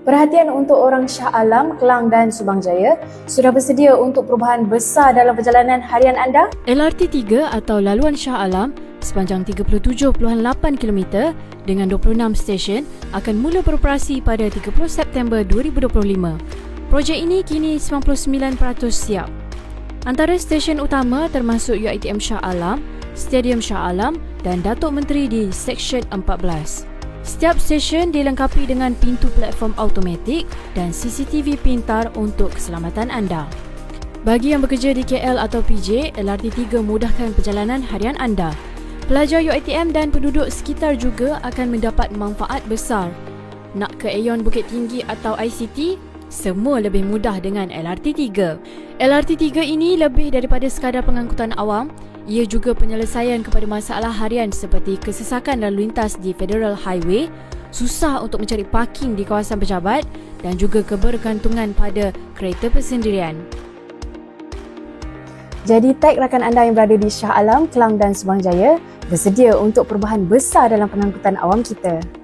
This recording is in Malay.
Perhatian untuk orang Shah Alam, Kelang dan Subang Jaya. Sudah bersedia untuk perubahan besar dalam perjalanan harian anda? LRT 3 atau laluan Shah Alam sepanjang 37.8 km dengan 26 stesen akan mula beroperasi pada 30 September 2025. Projek ini kini 99% siap. Antara stesen utama termasuk UiTM Shah Alam, Stadium Shah Alam dan Datuk Menteri di Seksyen 14. Setiap stesen dilengkapi dengan pintu platform automatik dan CCTV pintar untuk keselamatan anda. Bagi yang bekerja di KL atau PJ, LRT 3 mudahkan perjalanan harian anda. Pelajar UiTM dan penduduk sekitar juga akan mendapat manfaat besar. Nak ke Aeon Bukit Tinggi atau ICT? Semua lebih mudah dengan LRT 3. LRT 3 ini lebih daripada sekadar pengangkutan awam, ia juga penyelesaian kepada masalah harian seperti kesesakan lalu lintas di Federal Highway, susah untuk mencari parking di kawasan pejabat dan juga kebergantungan pada kereta persendirian. Jadi tag rakan anda yang berada di Shah Alam, Kelang dan Subang Jaya bersedia untuk perubahan besar dalam pengangkutan awam kita.